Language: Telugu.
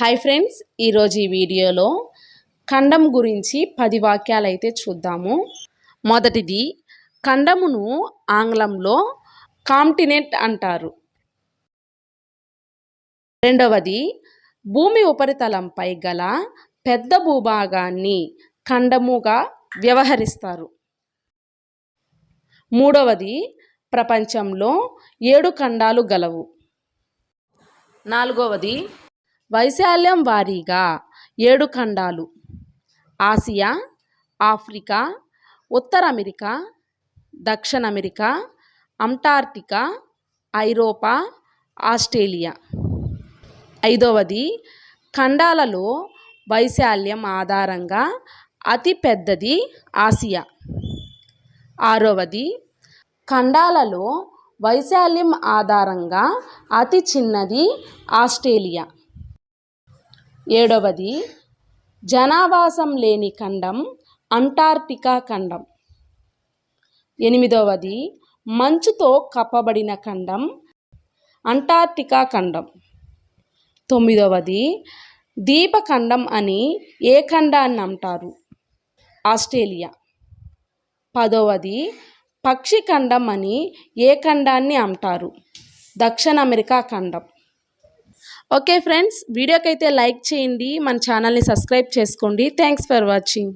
హాయ్ ఫ్రెండ్స్ ఈరోజు ఈ వీడియోలో ఖండం గురించి పది వాక్యాలు అయితే చూద్దాము. మొదటిది ఖండమును ఆంగ్లంలో కాంటినెంట్ అంటారు. రెండవది భూమి ఉపరితలంపై గల పెద్ద భూభాగాన్ని ఖండముగా వ్యవహరిస్తారు. మూడవది ప్రపంచంలో ఏడు ఖండాలు గలవు. నాలుగవది వైశాల్యం వారీగా ఏడు ఖండాలు. ఆసియా ఆఫ్రికా ఉత్తర అమెరికా దక్షిణ అమెరికా అంటార్క్టికా ఐరోపా ఆస్ట్రేలియా. ఐదవది ఖండాలలో వైశాల్యం ఆధారంగా అతి పెద్దది ఆసియా. ఆరవది ఖండాలలో వైశాల్యం ఆధారంగా అతి చిన్నది ఆస్ట్రేలియా. ఏడవది జనావాసం లేని ఖండం అంటార్క్టికా ఖండం. ఎనిమిదవది మంచుతో కప్పబడిన ఖండం అంటార్టికా ఖండం. తొమ్మిదవది దీపఖండం అని ఏ ఖండాన్ని అంటారు? ఆస్ట్రేలియా. పదవది పక్షి ఖండం అని ఏ ఖండాన్ని అంటారు? దక్షిణ అమెరికా ఖండం. ఓకే ఫ్రెండ్స్ వీడియోకైతే లైక్ చేయండి మన ఛానల్ని సబ్స్క్రైబ్ చేసుకోండి థ్యాంక్స్ ఫర్ వాచింగ్